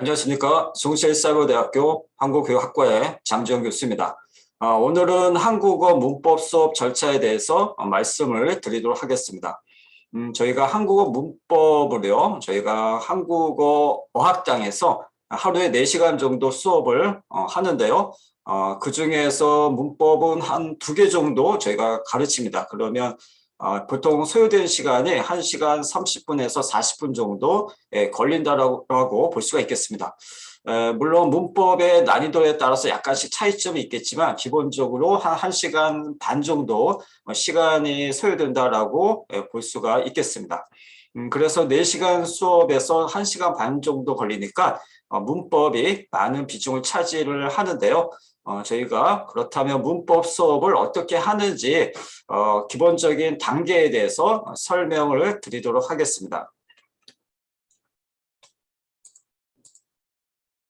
안녕하십니까. 송실사고대학교 한국교육학과의 장지영 교수입니다. 어, 오늘은 한국어 문법 수업 절차에 대해서 어, 말씀을 드리도록 하겠습니다. 음, 저희가 한국어 문법을요, 저희가 한국어 어학당에서 하루에 4시간 정도 수업을 어, 하는데요. 어, 그 중에서 문법은 한 두 개 정도 저희가 가르칩니다. 그러면 어, 보통 소요된 시간이 1시간 30분에서 40분 정도 예, 걸린다라고 볼 수가 있겠습니다. 에, 물론 문법의 난이도에 따라서 약간씩 차이점이 있겠지만 기본적으로 한 1시간 반 정도 어, 시간이 소요된다라고 예, 볼 수가 있겠습니다. 음, 그래서 4시간 수업에서 1시간 반 정도 걸리니까 어, 문법이 많은 비중을 차지를 하는데요. 어, 저희가 그렇다면 문법 수업을 어떻게 하는지 어, 기본적인 단계에 대해서 설명을 드리도록 하겠습니다.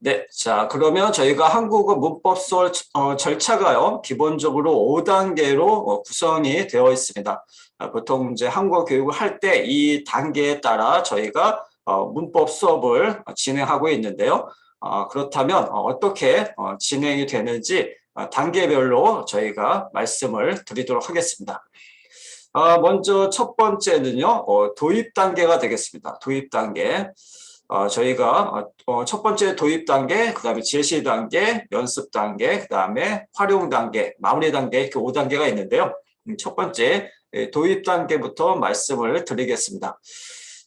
네, 자 그러면 저희가 한국어 문법 수업 어, 절차가요 기본적으로 5단계로 어, 구성이 되어 있습니다. 아, 보통 이제 한국어 교육을 할 때 이 단계에 따라 저희가 어, 문법 수업을 진행하고 있는데요. 어, 그렇다면 어떻게 어, 진행이 되는지 어, 단계별로 저희가 말씀을 드리도록 하겠습니다. 어, 먼저 첫 번째는요, 어, 도입 단계가 되겠습니다. 도입 단계. 어, 저희가 어, 첫 번째 도입 단계, 그 다음에 제시 단계, 연습 단계, 그 다음에 활용 단계, 마무리 단계 이렇게 5단계가 있는데요. 음, 첫 번째 예, 도입 단계부터 말씀을 드리겠습니다.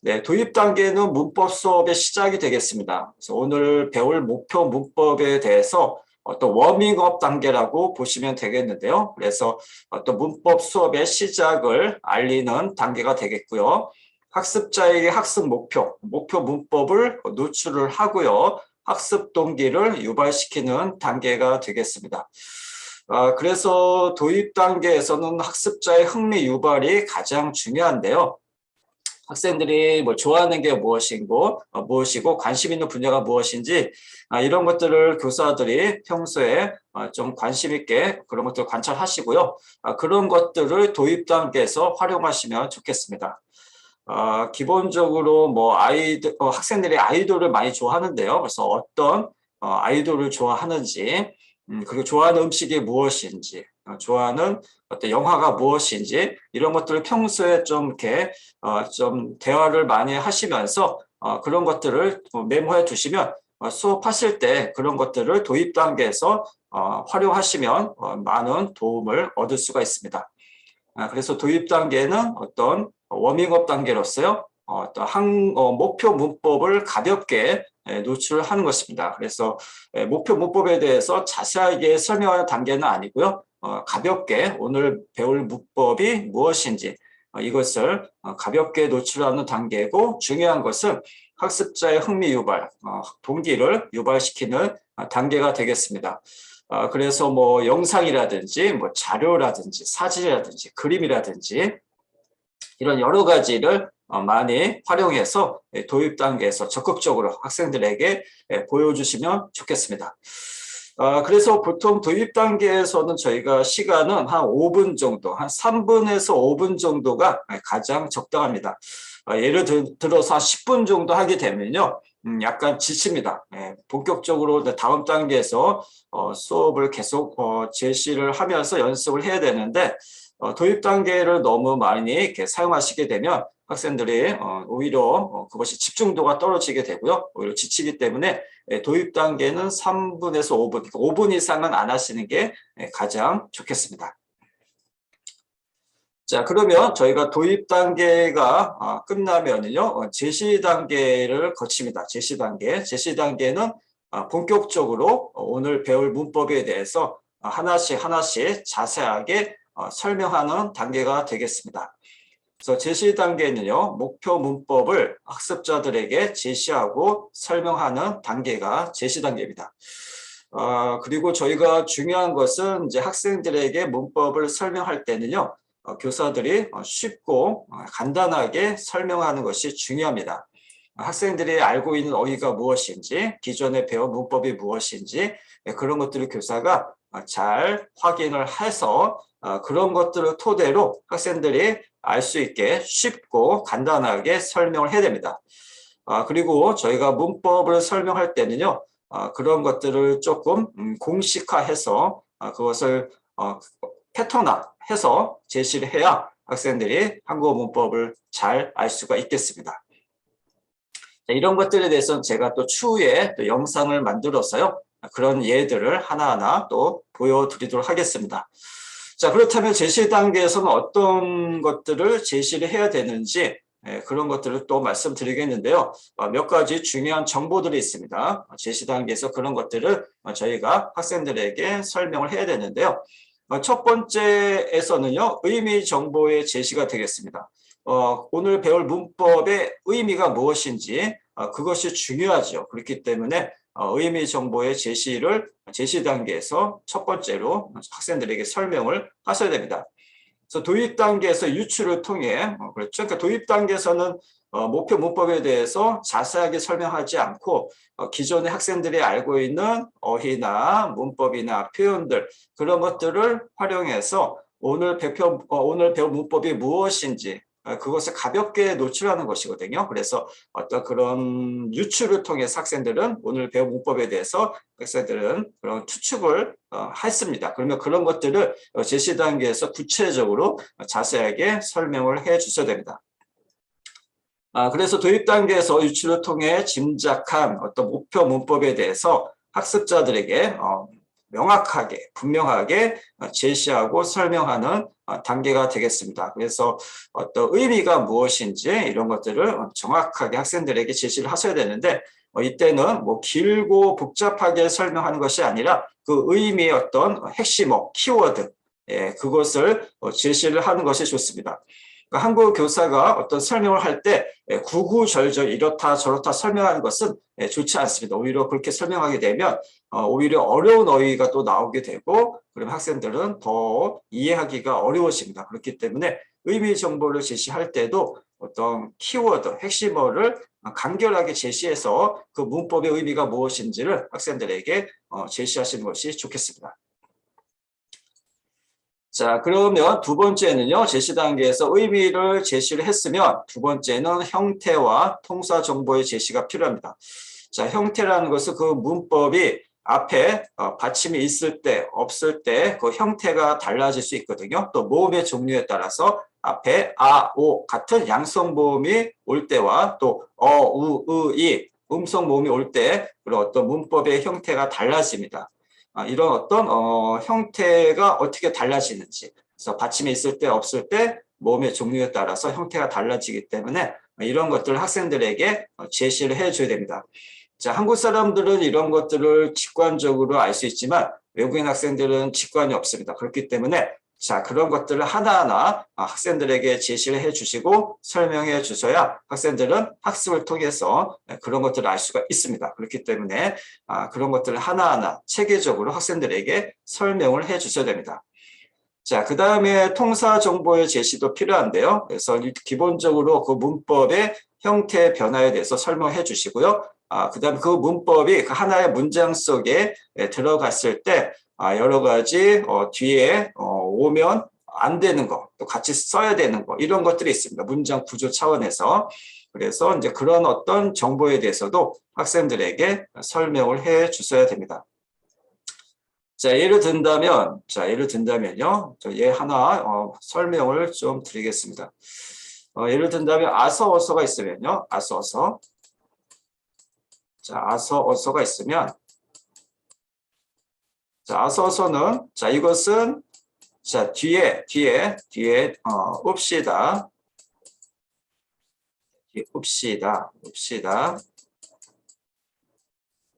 네, 도입 단계는 문법 수업의 시작이 되겠습니다. 그래서 오늘 배울 목표 문법에 대해서 어떤 워밍업 단계라고 보시면 되겠는데요. 그래서 어떤 문법 수업의 시작을 알리는 단계가 되겠고요. 학습자에게 학습 목표, 목표 문법을 노출을 하고요. 학습 동기를 유발시키는 단계가 되겠습니다. 아, 그래서 도입 단계에서는 학습자의 흥미 유발이 가장 중요한데요. 학생들이 뭐 좋아하는 게 무엇이고 어, 무엇이고 관심 있는 분야가 무엇인지 아, 이런 것들을 교사들이 평소에 어, 좀 관심 있게 그런 것들을 관찰하시고요. 아, 그런 것들을 도입 단계에서 활용하시면 좋겠습니다. 아, 기본적으로 뭐 아이들 어, 학생들이 아이돌을 많이 좋아하는데요. 그래서 어떤 어, 아이돌을 좋아하는지 음, 그리고 좋아하는 음식이 무엇인지 어, 좋아하는 어떤 영화가 무엇인지 이런 것들을 평소에 좀 이렇게 어, 좀 대화를 많이 하시면서 어, 그런 것들을 메모해 두시면 어, 수업하실 때 그런 것들을 도입 단계에서 어, 활용하시면 어, 많은 도움을 얻을 수가 있습니다. 아, 그래서 도입 단계는 어떤 워밍업 단계로서요. 어, 어떤 한, 어, 목표 문법을 가볍게 예, 노출하는 것입니다. 그래서 예, 목표 문법에 대해서 자세하게 설명하는 단계는 아니고요. 어, 가볍게 오늘 배울 문법이 무엇인지 어, 이것을 어, 가볍게 노출하는 단계고 중요한 것은 학습자의 흥미 유발, 동기를 유발시키는 단계가 되겠습니다. 그래서 뭐 영상이라든지 뭐 자료라든지 사진이라든지 그림이라든지 이런 여러 가지를 많이 활용해서 도입 단계에서 적극적으로 학생들에게 보여주시면 좋겠습니다. 아, 그래서 보통 도입 단계에서는 저희가 시간은 한 5분 정도, 한 3분에서 5분 정도가 가장 적당합니다. 아, 예를 들, 어서한 10분 정도 하게 되면요. 음, 약간 지칩니다. 예, 본격적으로 다음 단계에서 어, 수업을 계속 어, 제시를 하면서 연습을 해야 되는데 어, 도입 단계를 너무 많이 이렇게 사용하시게 되면 학생들이 어, 오히려 어, 그것이 집중도가 떨어지게 되고요. 오히려 지치기 때문에 예, 도입 단계는 3분에서 5분, 5분 그러니까 이상은 안 하시는 게 예, 가장 좋겠습니다. 자, 그러면 저희가 도입 단계가 아, 끝나면은요, 제시 단계를 거칩니다. 제시 단계. 제시 단계는 아, 본격적으로 오늘 배울 문법에 대해서 하나씩 하나씩 자세하게 설명하는 단계가 되겠습니다. 그래서 제시 단계는요, 목표 문법을 학습자들에게 제시하고 설명하는 단계가 제시 단계입니다. 어, 그리고 저희가 중요한 것은 이제 학생들에게 문법을 설명할 때는요, 어, 교사들이 쉽고 간단하게 설명하는 것이 중요합니다. 학생들이 알고 있는 어휘가 무엇인지, 기존에 배운 문법이 무엇인지, 예, 그런 것들을 교사가 잘 확인을 해서 어, 그런 것들을 토대로 학생들이 알 수 있게 쉽고 간단하게 설명을 해야 됩니다. 아, 그리고 저희가 문법을 설명할 때는요, 아, 그런 것들을 조금 음, 공식화해서 아, 그것을 어, 패턴화해서 제시를 해야 학생들이 한국어 문법을 잘 알 수가 있겠습니다. 자, 이런 것들에 대해서는 제가 또 추후에 또 영상을 만들어서요. 그런 예들을 하나하나 또 보여드리도록 하겠습니다. 자, 그렇다면 제시 단계에서는 어떤 것들을 제시를 해야 되는지 예, 그런 것들을 또 말씀드리겠는데요. 어, 몇 가지 중요한 정보들이 있습니다. 제시 단계에서 그런 것들을 어, 저희가 학생들에게 설명을 해야 되는데요. 어, 첫 번째에서는요, 의미 정보의 제시가 되겠습니다. 어, 오늘 배울 문법의 의미가 무엇인지 어, 그것이 중요하죠. 그렇기 때문에 어, 의미 정보의 제시를 제시 단계에서 첫 번째로 학생들에게 설명을 하셔야 됩니다. 그래서 도입 단계에서 유출을 통해 어, 그렇죠. 그러니까 도입 단계에서는 어, 목표 문법에 대해서 자세하게 설명하지 않고 어, 기존의 학생들이 알고 있는 어휘나 문법이나 표현들 그런 것들을 활용해서 오늘 어, 오늘 배운 문법이 무엇인지 어, 그것을 가볍게 노출하는 것이거든요. 그래서 어떤 그런 유출을 통해 학생들은 오늘 배운 문법에 대해서 학생들은 그런 추측을 어, 했습니다. 그러면 그런 것들을 어, 제시 단계에서 구체적으로 자세하게 설명을 해 주셔야 됩니다. 아, 그래서 도입 단계에서 유출을 통해 짐작한 어떤 목표 문법에 대해서 학습자들에게 어, 명확하게 분명하게 제시하고 설명하는 단계가 되겠습니다. 그래서 어떤 의미가 무엇인지 이런 것들을 정확하게 학생들에게 제시를 하셔야 되는데 어, 이때는 뭐 길고 복잡하게 설명하는 것이 아니라 그 의미의 어떤 핵심어, 키워드 예, 그것을 어, 제시를 하는 것이 좋습니다. 그러니까 한국 교사가 어떤 설명을 할 때 구구절절 이렇다 저렇다 설명하는 것은 예, 좋지 않습니다. 오히려 그렇게 설명하게 되면 어, 오히려 어려운 어휘가 또 나오게 되고 그럼 학생들은 더 이해하기가 어려워집니다. 그렇기 때문에 의미 정보를 제시할 때도 어떤 키워드, 핵심어를 간결하게 제시해서 그 문법의 의미가 무엇인지를 학생들에게 어, 제시하시는 것이 좋겠습니다. 자, 그러면 두 번째는요, 제시 단계에서 의미를 제시를 했으면 두 번째는 형태와 통사 정보의 제시가 필요합니다. 자, 형태라는 것은 그 문법이 앞에 어, 받침이 있을 때, 없을 때 그 형태가 달라질 수 있거든요. 또 모음의 종류에 따라서 앞에 아, 오 같은 양성 모음이 올 때와 또 어, 우, 으, 이 음성 모음이 올 때 그런 어떤 문법의 형태가 달라집니다. 아, 이런 어떤 어, 형태가 어떻게 달라지는지 그래서 받침이 있을 때 없을 때 몸의 종류에 따라서 형태가 달라지기 때문에 이런 것들을 학생들에게 제시를 해줘야 됩니다. 자, 한국 사람들은 이런 것들을 직관적으로 알 수 있지만 외국인 학생들은 직관이 없습니다. 그렇기 때문에 자, 그런 것들을 하나하나 학생들에게 제시를 해 주시고 설명해 주셔야 학생들은 학습을 통해서 그런 것들을 알 수가 있습니다. 그렇기 때문에 아, 그런 것들을 하나하나 체계적으로 학생들에게 설명을 해 주셔야 됩니다. 자, 그 다음에 통사 정보의 제시도 필요한데요. 그래서 기본적으로 그 문법의 형태 변화에 대해서 설명해 주시고요. 아, 그 다음에 그 문법이 그 하나의 문장 속에 들어갔을 때 아, 여러 가지 어, 뒤에 어, 오면 안 되는 거, 또 같이 써야 되는 거 이런 것들이 있습니다. 문장 구조 차원에서 그래서 이제 그런 어떤 정보에 대해서도 학생들에게 설명을 해 주셔야 됩니다. 자, 예를 든다면, 자, 예를 든다면요. 저얘 하나 어, 설명을 좀 드리겠습니다. 어, 예를 든다면 아서 어서가 있으면요. 아서 어서. 자, 아서 어서가 있으면 자, 아서서는 자, 이것은 자, 뒤에 뒤에 뒤에 어, 읍시다. 읍시다. 읍시다.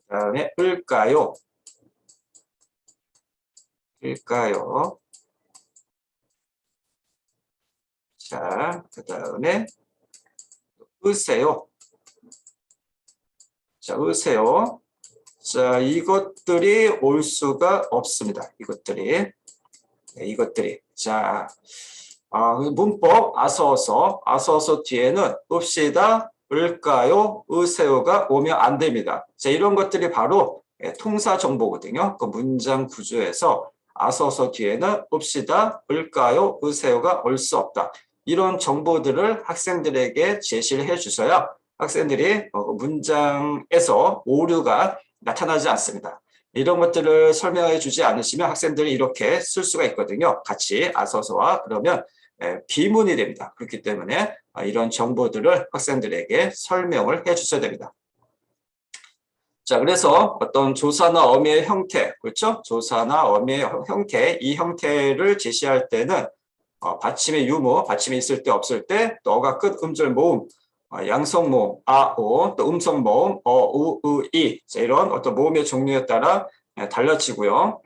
그다음에 을까요? 을까요? 자, 그다음에 으세요. 자, 으세요. 자, 이것들이 올 수가 없습니다. 이것들이. 네, 이것들이. 자, 아, 그 문법 아서어서, 아서어서 뒤에는 읍시다, 을까요, 으세요가 오면 안 됩니다. 자, 이런 것들이 바로 예, 통사 정보거든요. 그 문장 구조에서 아서서 뒤에는 읍시다, 을까요, 으세요가 올 수 없다. 이런 정보들을 학생들에게 제시를 해 주셔야 학생들이 어, 문장에서 오류가 나타나지 않습니다. 이런 것들을 설명해 주지 않으시면 학생들이 이렇게 쓸 수가 있거든요. 같이 아서서와 그러면 예, 비문이 됩니다. 그렇기 때문에 아, 이런 정보들을 학생들에게 설명을 해 주셔야 됩니다. 자, 그래서 어떤 조사나 어미의 형태, 그렇죠? 조사나 어미의 형태, 이 형태를 제시할 때는 어, 받침의 유무, 받침이 있을 때 없을 때, 또 어가 끝 음절 모음, 어, 아, 오, 또 음성 모음, 어, 우, 으, 이. 자, 이런 어떤 모음의 종류에 따라 예, 달라지고요.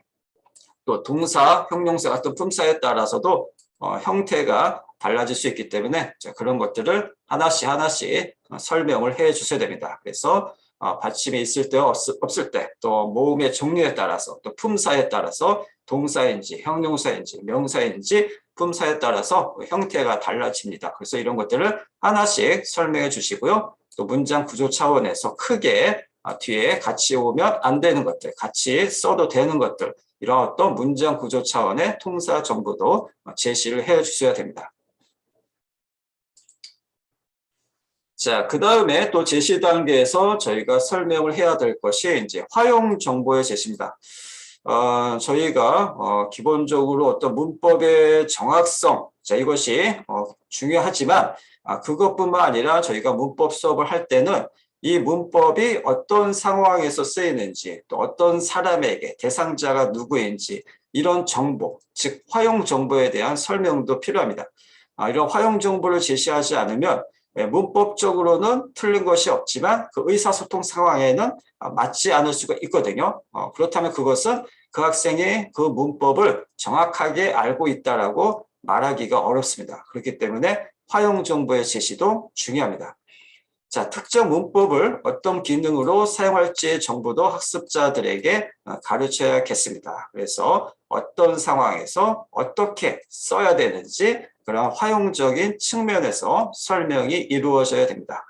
또 동사, 형용사 같은 품사에 따라서도 어, 형태가 달라질 수 있기 때문에 자, 그런 것들을 하나씩 하나씩 어, 설명을 해 주셔야 됩니다. 그래서 어, 받침이 있을 때 없을 때 또 모음의 종류에 따라서 또 품사에 따라서 동사인지 형용사인지 명사인지 품사에 따라서 그 형태가 달라집니다. 그래서 이런 것들을 하나씩 설명해 주시고요. 또 문장 구조 차원에서 크게 아, 뒤에 같이 오면 안 되는 것들, 같이 써도 되는 것들, 이런 어떤 문장 구조 차원의 통사 정보도 제시를 해 주셔야 됩니다. 자, 그 다음에 또 제시 단계에서 저희가 설명을 해야 될 것이 이제 화용 정보의 제시입니다. 어, 저희가 어, 기본적으로 어떤 문법의 정확성, 자, 이것이 어, 중요하지만 아, 그것뿐만 아니라 저희가 문법 수업을 할 때는 이 문법이 어떤 상황에서 쓰이는지 또 어떤 사람에게 대상자가 누구인지 이런 정보, 즉 화용 정보에 대한 설명도 필요합니다. 아, 이런 화용 정보를 제시하지 않으면 예, 문법적으로는 틀린 것이 없지만 그 의사소통 상황에는 아, 맞지 않을 수가 있거든요. 어, 그렇다면 그것은 그 학생이 그 문법을 정확하게 알고 있다라고 말하기가 어렵습니다. 그렇기 때문에 화용 정보의 제시도 중요합니다. 자, 특정 문법을 어떤 기능으로 사용할지의 정보도 학습자들에게 어, 가르쳐야겠습니다. 그래서 어떤 상황에서 어떻게 써야 되는지 그런 활용적인 측면에서 설명이 이루어져야 됩니다.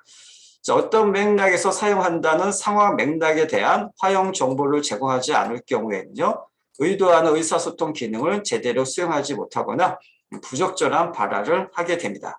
자, 어떤 맥락에서 사용한다는 상황 맥락에 대한 활용 정보를 제공하지 않을 경우에는요, 의도하는 의사소통 기능을 제대로 수행하지 못하거나 부적절한 발화를 하게 됩니다.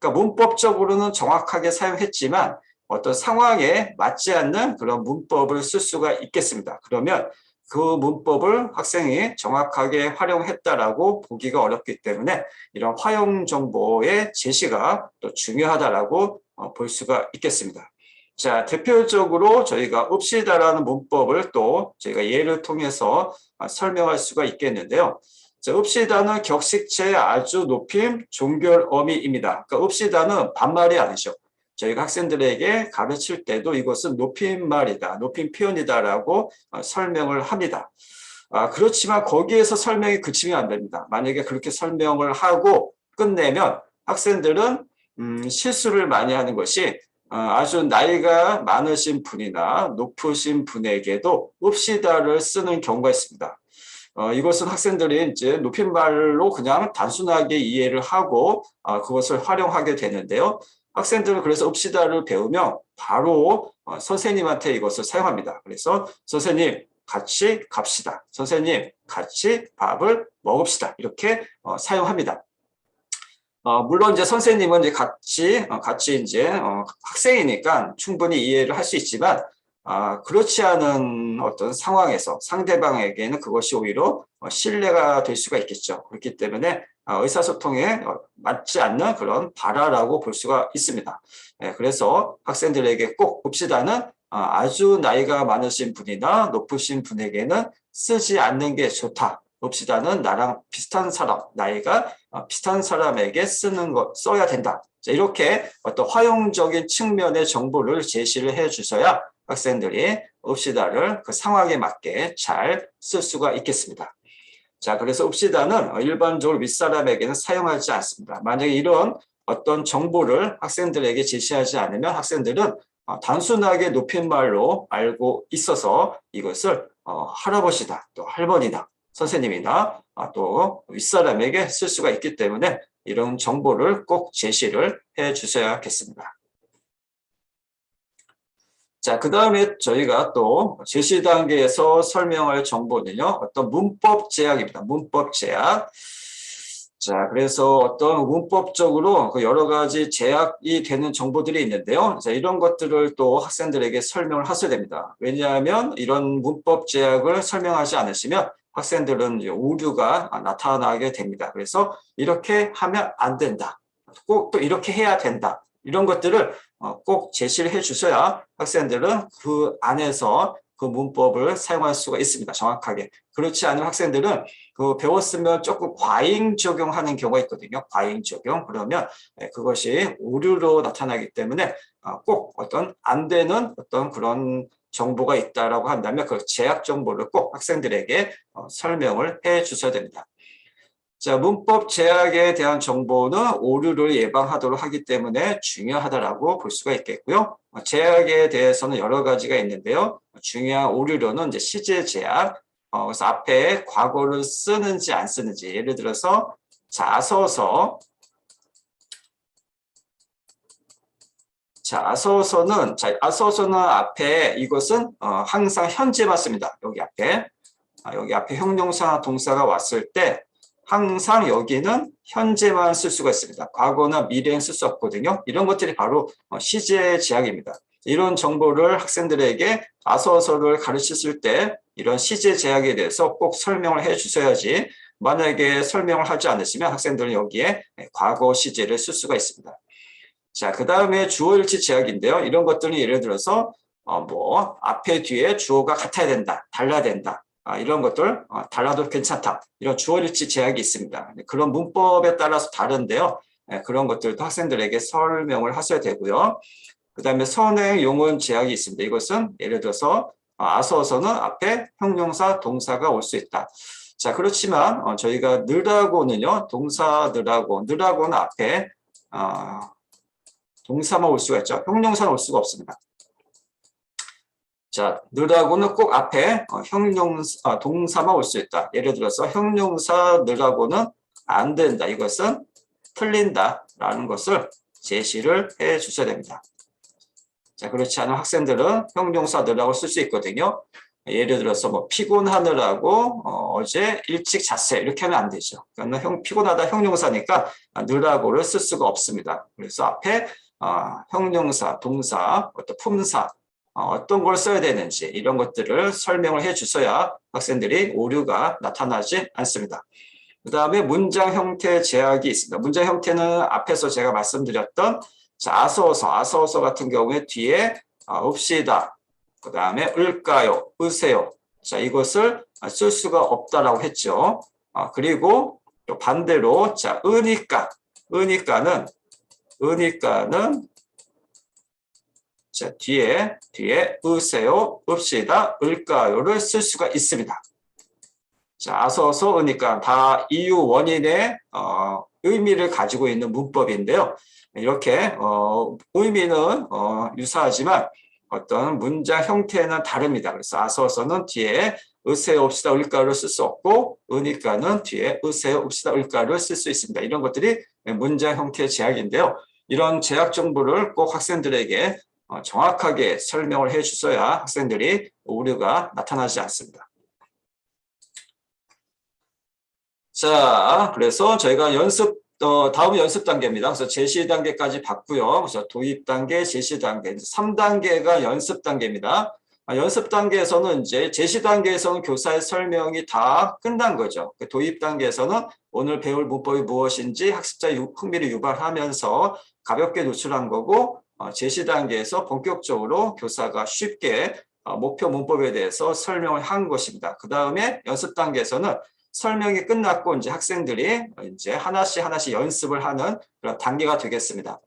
그러니까 문법적으로는 정확하게 사용했지만 어떤 상황에 맞지 않는 그런 문법을 쓸 수가 있겠습니다. 그러면 그 문법을 학생이 정확하게 활용했다라고 보기가 어렵기 때문에 이런 활용 정보의 제시가 또 중요하다라고 어, 볼 수가 있겠습니다. 자, 대표적으로 저희가 읍시다라는 문법을 또 저희가 예를 통해서 어, 설명할 수가 있겠는데요. 자, 읍시다는 격식체의 아주 높임 종결 어미입니다. 그러니까 읍시다는 반말이 아니죠. 저희가 학생들에게 가르칠 때도 이것은 높임말이다, 높임 표현이다라고 어, 설명을 합니다. 아, 그렇지만 거기에서 설명이 그치면 안 됩니다. 만약에 그렇게 설명을 하고 끝내면 학생들은 음, 실수를 많이 하는 것이 어, 아주 나이가 많으신 분이나 높으신 분에게도 읍시다를 쓰는 경우가 있습니다. 어, 이것은 학생들이 이제 높임말로 그냥 단순하게 이해를 하고 어, 그것을 활용하게 되는데요. 학생들은 그래서 읍시다를 배우면 바로 어, 선생님한테 이것을 사용합니다. 그래서 선생님 같이 갑시다. 선생님 같이 밥을 먹읍시다. 이렇게 어, 사용합니다. 어, 물론 이제 선생님은 이제 같이 어, 같이 이제 어, 학생이니까 충분히 이해를 할 수 있지만 아, 그렇지 않은 어떤 상황에서 상대방에게는 그것이 오히려 어, 신뢰가 될 수가 있겠죠. 그렇기 때문에 어, 의사소통에 어, 맞지 않는 그런 발화라고 볼 수가 있습니다. 예, 그래서 학생들에게 꼭 봅시다는 아주 나이가 많으신 분이나 높으신 분에게는 쓰지 않는 게 좋다. 봅시다는 나랑 비슷한 사람, 나이가 비슷한 사람에게 쓰는 것, 써야 된다. 이렇게 어떤 활용적인 측면의 정보를 제시를 해 주셔야 학생들이 읍시다를 그 상황에 맞게 잘 쓸 수가 있겠습니다. 자, 그래서 읍시다는 일반적으로 윗사람에게는 사용하지 않습니다. 만약에 이런 어떤 정보를 학생들에게 제시하지 않으면 학생들은 어, 단순하게 높임말로 알고 있어서 이것을 어, 할아버지다, 또 할머니다, 선생님이나 아, 또 윗사람에게 쓸 수가 있기 때문에 이런 정보를 꼭 제시를 해 주셔야겠습니다. 자, 그 다음에 저희가 또 제시 단계에서 설명할 정보는요, 어떤 문법 제약입니다. 문법 제약. 자, 그래서 어떤 문법적으로 그 여러 가지 제약이 되는 정보들이 있는데요. 자, 이런 것들을 또 학생들에게 설명을 하셔야 됩니다. 왜냐하면 이런 문법 제약을 설명하지 않으시면 학생들은 오류가 나타나게 됩니다. 그래서 이렇게 하면 안 된다. 꼭 또 이렇게 해야 된다. 이런 것들을 어, 꼭 제시를 해 주셔야 학생들은 그 안에서 그 문법을 사용할 수가 있습니다. 정확하게. 그렇지 않은 학생들은 그 배웠으면 조금 과잉 적용하는 경우가 있거든요. 과잉 적용. 그러면 예, 그것이 오류로 나타나기 때문에 어, 꼭 어떤 안 되는 어떤 그런 정보가 있다라고 한다면 그 제약 정보를 꼭 학생들에게 어, 설명을 해 주셔야 됩니다. 자, 문법 제약에 대한 정보는 오류를 예방하도록 하기 때문에 중요하다라고 볼 수가 있겠고요. 어, 제약에 대해서는 여러 가지가 있는데요. 중요한 오류로는 이제 시제 제약, 어, 그래서 앞에 과거를 쓰는지 안 쓰는지 예를 들어서 자서서 자, 아서서는 자, 아서서는 앞에 이것은 어, 항상 현재만 씁니다. 여기 앞에 아, 여기 앞에 형용사 동사가 왔을 때 항상 여기는 현재만 쓸 수가 있습니다. 과거나 미래는 쓸수 없거든요. 이런 것들이 바로 어, 시제 제약입니다. 이런 정보를 학생들에게 아서서를 가르치실 때 이런 시제 제약에 대해서 꼭 설명을 해 주셔야지 만약에 설명을 하지 않으시면 학생들은 여기에 과거 시제를 쓸 수가 있습니다. 자, 그 다음에 주어일치 제약인데요. 이런 것들은 예를 들어서 어, 뭐 앞에 뒤에 주어가 같아야 된다, 달라야 된다. 아, 이런 것들 어, 달라도 괜찮다. 이런 주어일치 제약이 있습니다. 그런 문법에 따라서 다른데요. 네, 그런 것들도 학생들에게 설명을 하셔야 되고요. 그 다음에 선행 용언 제약이 있습니다. 이것은 예를 들어서 어, 아서서는 앞에 형용사, 동사가 올 수 있다. 자, 그렇지만 어, 저희가 늘하고는요, 동사들하고, 늘하고는 앞에 어, 동사만 올 수가 있죠. 형용사는 올 수가 없습니다. 자, 늘하고는 꼭 앞에 어, 형용사, 아, 동사만 올 수 있다. 예를 들어서 형용사 늘하고는 안 된다. 이것은 틀린다라는 것을 제시를 해 주셔야 됩니다. 자, 그렇지 않은 학생들은 형용사 늘하고 쓸 수 있거든요. 예를 들어서 뭐 피곤하느라고 어, 제 일찍 잤어요. 이렇게 하면 안 되죠. 그러니까 형 피곤하다 형용사니까 늘하고를 쓸 수가 없습니다. 그래서 앞에 어, 형용사, 동사, 어떤 품사 어, 떤 걸 써야 되는지 이런 것들을 설명을 해 주셔야 학생들이 오류가 나타나지 않습니다. 그 다음에 문장 형태 제약이 있습니다. 문장 형태는 앞에서 제가 말씀드렸던 자, 아서서, 아서서 같은 경우에 뒤에 어, 없시다. 그 다음에 을까요, 으세요. 자, 이것을 쓸 수가 없다라고 했죠. 어, 그리고 또 반대로 자, 으니까, 으니까는 으니까는 자, 뒤에, 뒤에, 으세요, 읍시다, 을까요를 쓸 수가 있습니다. 자, 아서서, 으니까 다 이유 원인의, 어, 의미를 가지고 있는 문법인데요. 이렇게, 어, 의미는, 어, 유사하지만 어떤 문장 형태는 다릅니다. 그래서 아서서는 뒤에 으세요, 읍시다, 을까요를 쓸 수 없고, 으니까는 뒤에 으세요, 읍시다, 을까요를 쓸 수 있습니다. 이런 것들이 문장 형태의 제약인데요. 이런 제약 정보를 꼭 학생들에게 어, 정확하게 설명을 해 주셔야 학생들이 오류가 나타나지 않습니다. 자, 그래서 저희가 연습, 어, 다음 연습 단계입니다. 그래서 제시 단계까지 봤고요. 그래서 도입 단계, 제시 단계, 3단계가 연습 단계입니다. 아, 연습 단계에서는 이제 제시 단계에서는 교사의 설명이 다 끝난 거죠. 그 도입 단계에서는 오늘 배울 문법이 무엇인지 학습자의 흥미를 유발하면서 가볍게 노출한 거고 어, 제시 단계에서 본격적으로 교사가 쉽게 어, 목표 문법에 대해서 설명을 한 것입니다. 그 다음에 연습 단계에서는 설명이 끝났고 이제 학생들이 이제 하나씩 하나씩 연습을 하는 그런 단계가 되겠습니다.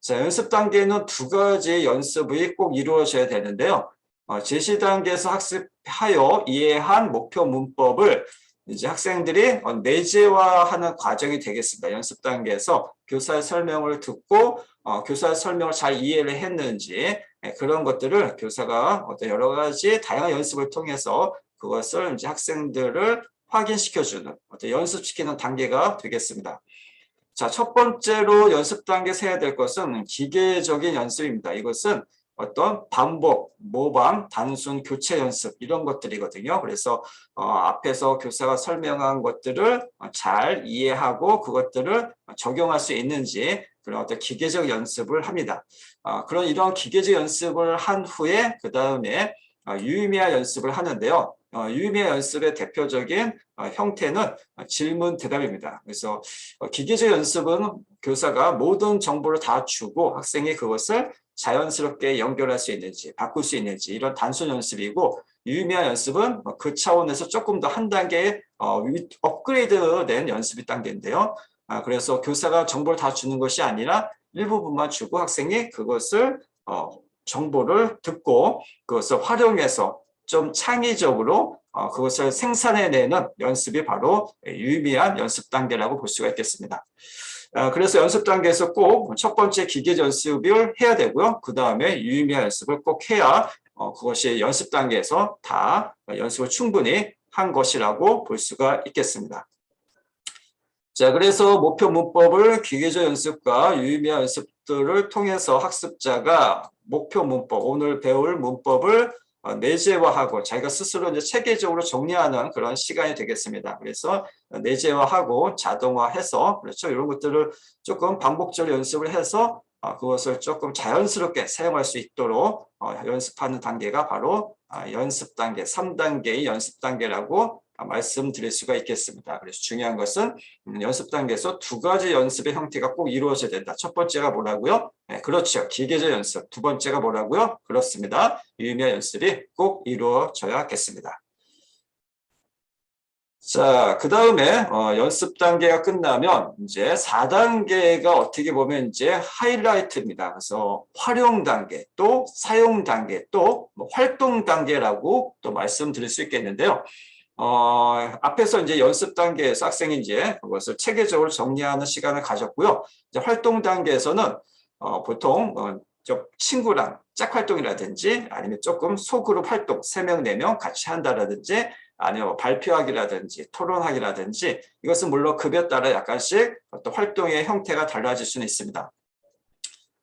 자, 연습 단계는 두 가지 연습이 꼭 이루어져야 되는데요. 어, 제시 단계에서 학습하여 이해한 목표 문법을 이제 학생들이 내재화하는 과정이 되겠습니다. 연습 단계에서 교사의 설명을 듣고 어, 교사의 설명을 잘 이해를 했는지 예, 그런 것들을 교사가 어떤 여러 가지 다양한 연습을 통해서 그것을 이제 학생들을 확인시켜주는 어떤 연습시키는 단계가 되겠습니다. 자, 첫 번째로 연습 단계에서 해야 될 것은 기계적인 연습입니다. 이것은 어떤 반복, 모방, 단순 교체 연습 이런 것들이거든요. 그래서 어, 앞에서 교사가 설명한 것들을 잘 이해하고 그것들을 적용할 수 있는지 그런 어떤 기계적 연습을 합니다. 어, 그런 이런 기계적 연습을 한 후에 그 다음에 어, 유의미화 연습을 하는데요. 어, 유의미화 연습의 대표적인 어, 형태는 질문 대답입니다. 그래서 어, 기계적 연습은 교사가 모든 정보를 다 주고 학생이 그것을 자연스럽게 연결할 수 있는지 바꿀 수 있는지 이런 단순 연습이고 유의미화 연습은 그 차원에서 조금 더 한 단계 업그레이드된 연습이 단계인데요. 아, 그래서 교사가 정보를 다 주는 것이 아니라 일부분만 주고 학생이 그것을 정보를 듣고 그것을 활용해서 좀 창의적으로 어, 그것을 생산해내는 연습이 바로 유의미한 연습 단계라고 볼 수가 있겠습니다. 어, 그래서 연습 단계에서 꼭 첫 번째 기계 연습을 해야 되고요. 그 다음에 유의미한 연습을 꼭 해야 어, 그것이 연습 단계에서 다 연습을 충분히 한 것이라고 볼 수가 있겠습니다. 자, 그래서 목표 문법을 기계적 연습과 유의미한 연습들을 통해서 학습자가 목표 문법, 오늘 배울 문법을 어, 내재화하고 자기가 스스로 이제 체계적으로 정리하는 그런 시간이 되겠습니다. 그래서 내재화하고 자동화해서 그렇죠. 이런 것들을 조금 반복적으로 연습을 해서 어, 그것을 조금 자연스럽게 사용할 수 있도록 어, 연습하는 단계가 바로 아, 연습 단계, 3단계의 연습 단계라고 말씀드릴 수가 있겠습니다. 그래서 중요한 것은 음, 연습 단계에서 두 가지 연습의 형태가 꼭 이루어져야 된다. 첫 번째가 뭐라고요? 네, 그렇죠. 기계적 연습. 두 번째가 뭐라고요? 그렇습니다. 유의미한 연습이 꼭 이루어져야겠습니다. 자, 그 다음에 어, 연습 단계가 끝나면 이제 4단계가 어떻게 보면 이제 하이라이트입니다. 그래서 활용 단계, 또 사용 단계, 또 뭐 활동 단계라고 또 말씀드릴 수 있겠는데요. 어, 앞에서 이제 연습 단계에서 학생이 이제 그것을 체계적으로 정리하는 시간을 가졌고요. 이제 활동 단계에서는 어, 보통 어, 친구랑 짝활동이라든지 아니면 조금 소그룹 활동, 3명, 4명 같이 한다라든지 아니면 뭐 발표하기라든지 토론하기라든지 이것은 물론 급에 따라 약간씩 어떤 활동의 형태가 달라질 수는 있습니다.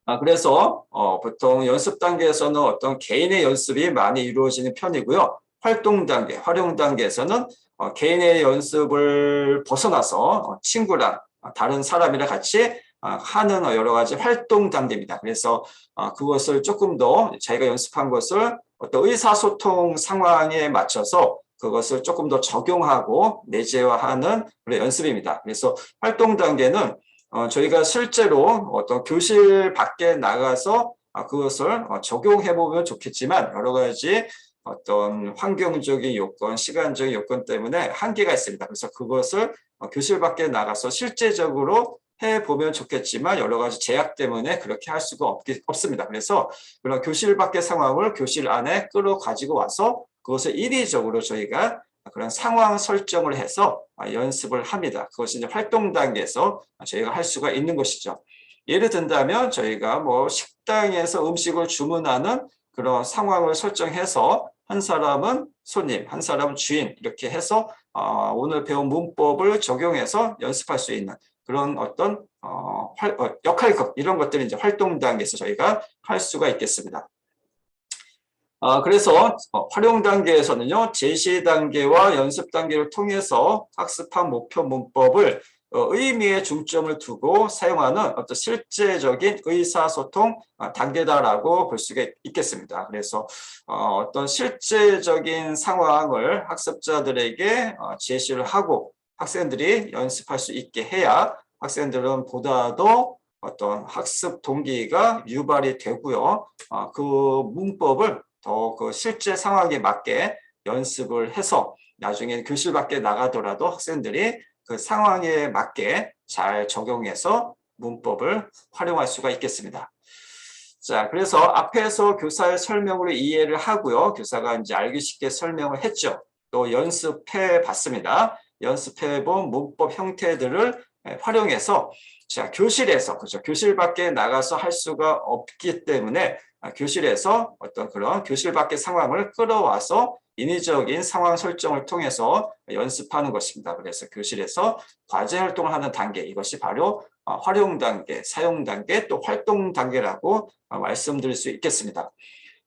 아, 그래서 어, 보통 연습 단계에서는 어떤 개인의 연습이 많이 이루어지는 편이고요. 활동 단계, 활용 단계에서는 어, 개인의 연습을 벗어나서 어, 친구랑 어, 다른 사람이랑 같이 어, 하는 여러 가지 활동 단계입니다. 그래서 어, 그것을 조금 더 자기가 연습한 것을 어떤 의사소통 상황에 맞춰서 그것을 조금 더 적용하고 내재화하는 그런 연습입니다. 그래서 활동 단계는 어, 저희가 실제로 어떤 교실 밖에 나가서 아, 그것을 적용해 보면 좋겠지만 여러 가지 어떤 환경적인 요건, 시간적인 요건 때문에 한계가 있습니다. 그래서 그것을 어, 교실 밖에 나가서 실제적으로 해보면 좋겠지만 여러 가지 제약 때문에 그렇게 할 수가 없, 없습니다. 그래서 그런 교실 밖의 상황을 교실 안에 끌어가지고 와서 그것을 인위적으로 저희가 그런 상황 설정을 해서 아, 연습을 합니다. 그것이 이제 활동 단계에서 저희가 할 수가 있는 것이죠. 예를 든다면 저희가 뭐 식당에서 음식을 주문하는 그런 상황을 설정해서 한 사람은 손님, 한 사람은 주인 이렇게 해서 어, 오늘 배운 문법을 적용해서 연습할 수 있는 그런 어떤 어, 활, 어, 역할극 이런 것들이 이제 활동 단계에서 저희가 할 수가 있겠습니다. 아, 그래서 어, 활용 단계에서는요 제시 단계와 연습 단계를 통해서 학습한 목표 문법을 어, 의미에 중점을 두고 사용하는 어떤 실제적인 의사소통 어, 단계다라고 볼 수가 있겠습니다. 그래서 어, 어떤 실제적인 상황을 학습자들에게 제시를 하고 학생들이 연습할 수 있게 해야 학생들은 보다도 어떤 학습 동기가 유발이 되고요. 그 문법을 더 그 실제 상황에 맞게 연습을 해서 나중에 교실 밖에 나가더라도 학생들이 그 상황에 맞게 잘 적용해서 문법을 활용할 수가 있겠습니다. 자, 그래서 앞에서 교사의 설명으로 이해를 하고요. 교사가 이제 알기 쉽게 설명을 했죠. 또 연습해 봤습니다. 연습해 본 문법 형태들을 활용해서 자, 교실에서 그죠. 교실 밖에 나가서 할 수가 없기 때문에 아, 교실에서 어떤 그런 교실 밖의 상황을 끌어와서 인위적인 상황 설정을 통해서 연습하는 것입니다. 그래서 교실에서 과제 활동을 하는 단계 이것이 바로 어, 활용 단계, 사용 단계, 또 활동 단계라고 어, 말씀드릴 수 있겠습니다.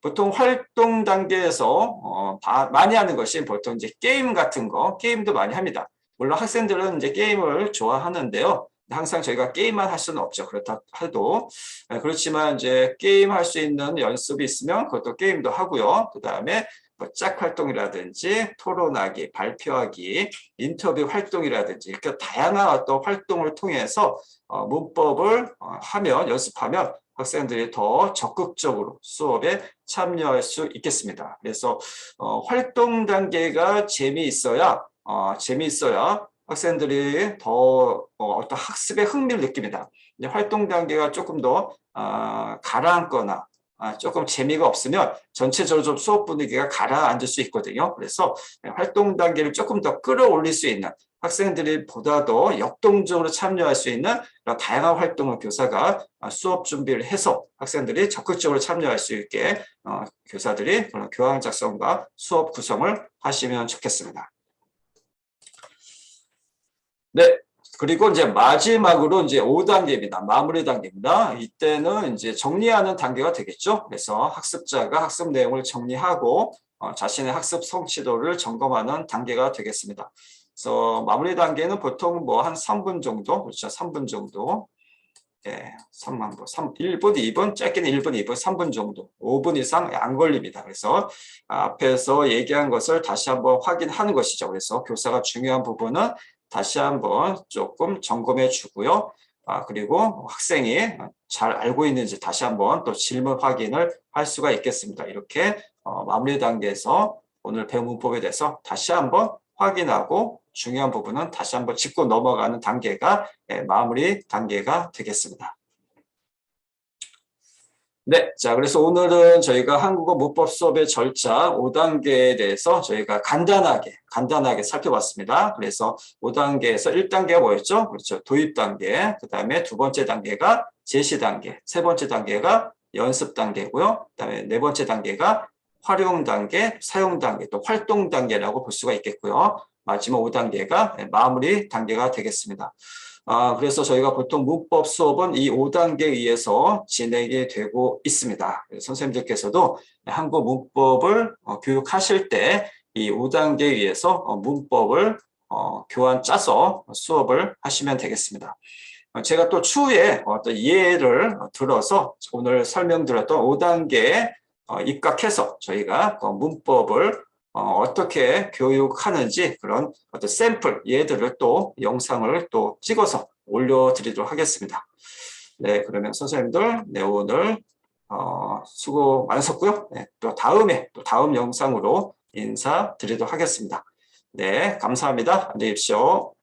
보통 활동 단계에서 어, 바- 많이 하는 것이 보통 이제 게임 같은 거, 게임도 많이 합니다. 물론 학생들은 이제 게임을 좋아하는데요. 항상 저희가 게임만 할 수는 없죠. 그렇다 해도 예, 그렇지만 이제 게임 할 수 있는 연습이 있으면 그것도 게임도 하고요. 그 다음에 뭐 짝 활동이라든지 토론하기, 발표하기, 인터뷰 활동이라든지 이렇게 다양한 어떤 활동을 통해서 어, 문법을 어, 하면 연습하면 학생들이 더 적극적으로 수업에 참여할 수 있겠습니다. 그래서 어, 활동 단계가 재미있어야 어, 재미있어야 학생들이 더 어, 떤 학습에 흥미를 느낍니다. 이제 활동 단계가 조금 더 아, 가라앉거나 아, 조금 재미가 없으면 전체적으로 좀 수업 분위기가 가라앉을 수 있거든요. 그래서 활동 단계를 조금 더 끌어올릴 수 있는 학생들이 보다 더 역동적으로 참여할 수 있는 다양한 활동을 교사가 아, 수업 준비를 해서 학생들이 적극적으로 참여할 수 있게 어, 교사들이 교양 작성과 수업 구성을 하시면 좋겠습니다. 네. 그리고 이제 마지막으로 이제 5단계입니다. 마무리 단계입니다. 이때는 이제 정리하는 단계가 되겠죠. 그래서 학습자가 학습 내용을 정리하고 어, 자신의 학습 성취도를 점검하는 단계가 되겠습니다. 그래서 마무리 단계는 보통 뭐 한 3분 정도, 그렇죠. 3분 정도. 예, 3만 보, 3, 1분, 2분, 짧게는 1분, 2분, 3분 정도, 5분 이상 안 걸립니다. 그래서 앞에서 얘기한 것을 다시 한번 확인하는 것이죠. 그래서 교사가 중요한 부분은 다시 한번 조금 점검해 주고요. 아, 그리고 학생이 잘 알고 있는지 다시 한번 또 질문 확인을 할 수가 있겠습니다. 이렇게 어, 마무리 단계에서 오늘 배운 문법에 대해서 다시 한번 확인하고 중요한 부분은 다시 한번 짚고 넘어가는 단계가 예, 마무리 단계가 되겠습니다. 네, 자 그래서 오늘은 저희가 한국어 문법 수업의 절차 5단계에 대해서 저희가 간단하게 간단하게 살펴봤습니다. 그래서 5단계에서 1단계가 뭐였죠? 그렇죠. 도입 단계, 그 다음에 두 번째 단계가 제시 단계, 세 번째 단계가 연습 단계고요. 그 다음에 네 번째 단계가 활용 단계, 사용 단계, 또 활동 단계라고 볼 수가 있겠고요. 마지막 5단계가 마무리 단계가 되겠습니다. 아, 그래서 저희가 보통 문법 수업은 이 5단계에 의해서 진행이 되고 있습니다. 선생님들께서도 한국 문법을 어, 교육하실 때 이 5단계에 의해서 어, 문법을 어, 교환 짜서 수업을 하시면 되겠습니다. 어, 제가 또 추후에 어떤 예를 들어서 오늘 설명드렸던 5단계에 어, 입각해서 저희가 그 문법을 어, 떻게 교육하는지 그런 어떤 샘플 예들을 또 영상을 또 찍어서 올려드리도록 하겠습니다. 네, 그러면 선생님들 네, 오늘 어, 수고 많으셨고요. 네, 또 다음에 또 다음 영상으로 인사드리도록 하겠습니다. 네, 감사합니다. 안녕히 계십시오.